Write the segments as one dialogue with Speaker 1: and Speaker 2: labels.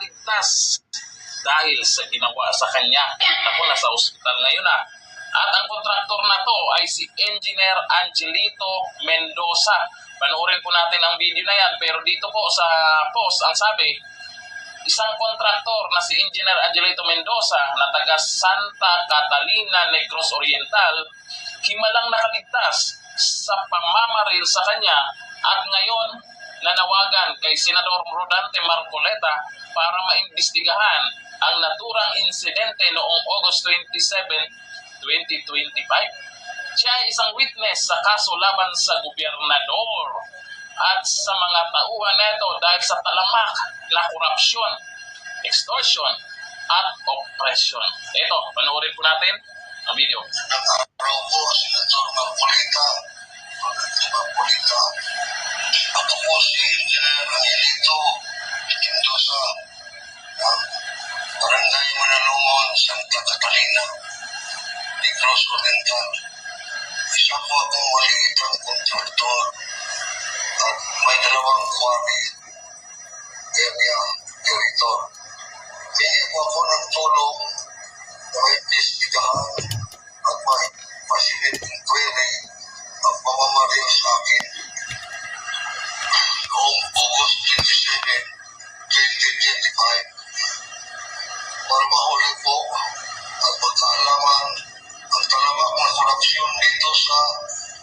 Speaker 1: ligtas dahil sa ginawa sa kanya. Ako, nasa ospital ngayon ah. At ang kontraktor na to ay si Engineer Angelito Mendoza. Panoorin po natin ang video na yan. Pero dito po sa post, ang sabi, isang kontraktor na si Engineer Angelito Mendoza na taga Santa Catalina, Negros Oriental, himalang nakaligtas sa pamamaril sa kanya at ngayon nanawagan kay Senador Rodante Marcoleta para maimbestigahan ang naturang insidente noong August 27, 2025. Siya ay isang witness sa kaso laban sa gobernador at sa mga tauhan nito dahil sa talamak na korupsyon, extortion, at oppression. Ito, panoorin po natin ang video.
Speaker 2: ng araw po, Senator Marcolita, Pagkati Mendoza ng Barangay Manalungon, Santa Catalina, Negros Oriental. Isa po akong maliitang kontraktor at may dalawang quarry area director. Hindi po ako ng tulong. Na imbestigahan para mahuli po at magkaalaman ang talamak na korupsyon dito sa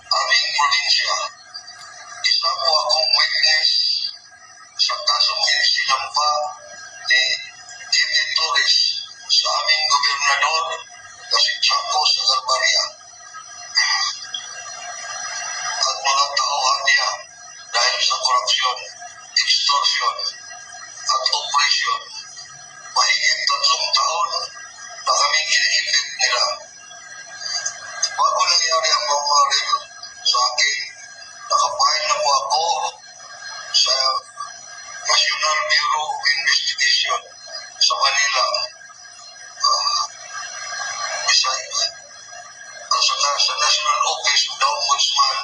Speaker 2: aming probinsya. National Bureau of Investigation sa Manila. Ah, Visayas. At saka sa National Office of the Ombudsman,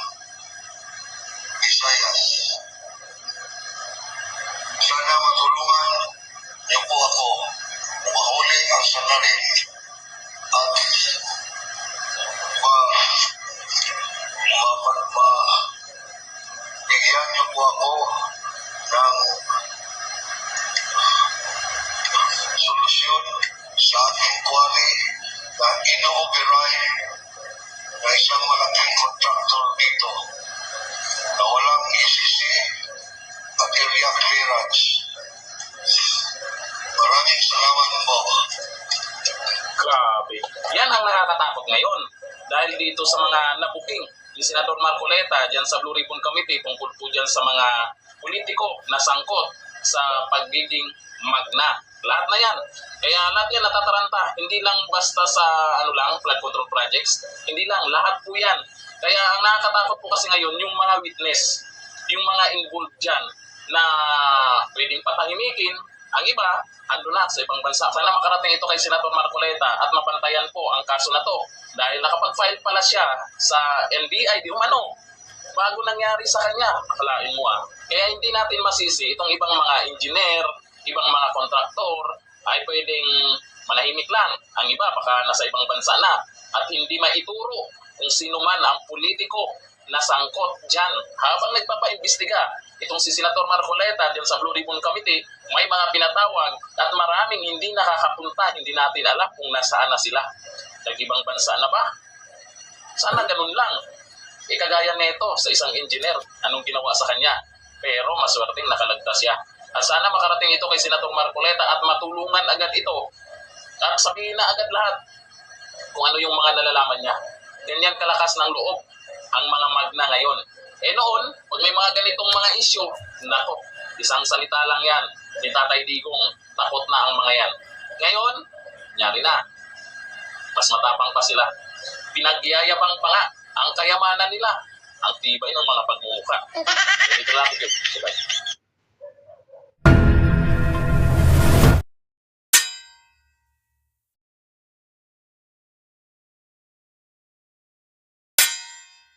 Speaker 2: Visayas. Sana matulungan niyo po ako mahuli ang salarin at ma ma, ma bigyan niyo po ako
Speaker 1: Yan ang nakakatakot ngayon. Dahil dito sa mga nabuking ni Senador Marcoleta dyan sa Blue Ribbon Committee tungkol po dyan sa mga politiko na sangkot sa pagiging magna. Lahat na yan. Kaya lahat yan natataranta. Hindi lang basta sa ano lang, flood control projects. Hindi lang, lahat po yan. Kaya ang nakakatakot po kasi ngayon, yung mga witness, yung mga involved dyan na pwedeng patahimikin, ang iba, ando na sa ibang bansa. Sana makarating ito kay Senator Marcoleta at mapantayan po ang kaso na to. Dahil nakapag-file pala siya sa NBI, di umano. Bago nangyari sa kanya, akalain mo ah. Kaya hindi natin masisi itong ibang mga engineer, ibang mga kontraktor, ay pwedeng manahimik lang. Ang iba, baka nasa ibang bansa na. At hindi maituro kung sino man ang politiko na sangkot dyan habang nagpapaimbestiga itong si Senator Marcoleta dyan sa Blue Ribbon Committee may mga pinatawag at maraming hindi nakakapunta hindi natin alam kung nasaan na sila. Nag-ibang bansa na ba? Sana ganun lang. E kagaya nito sa isang engineer anong ginawa sa kanya? Pero maswerteng nakalagtas siya. At sana makarating ito kay Senator Marcoleta at matulungan agad ito. At sabihin na agad lahat kung ano yung mga nalalaman niya. Ganyan kalakas ng loob ang mga magna ngayon. Eh noon, mga ganitong mga issue, nako, isang salita lang yan. Ni Tatay Digong, takot na ang mga yan. Ngayon, nyari na. Mas matapang pa sila. Pinagyayabang pa nga ang kayamanan nila. Ang tibay ng mga pagmumukha. Ganito lang ito. Sabay.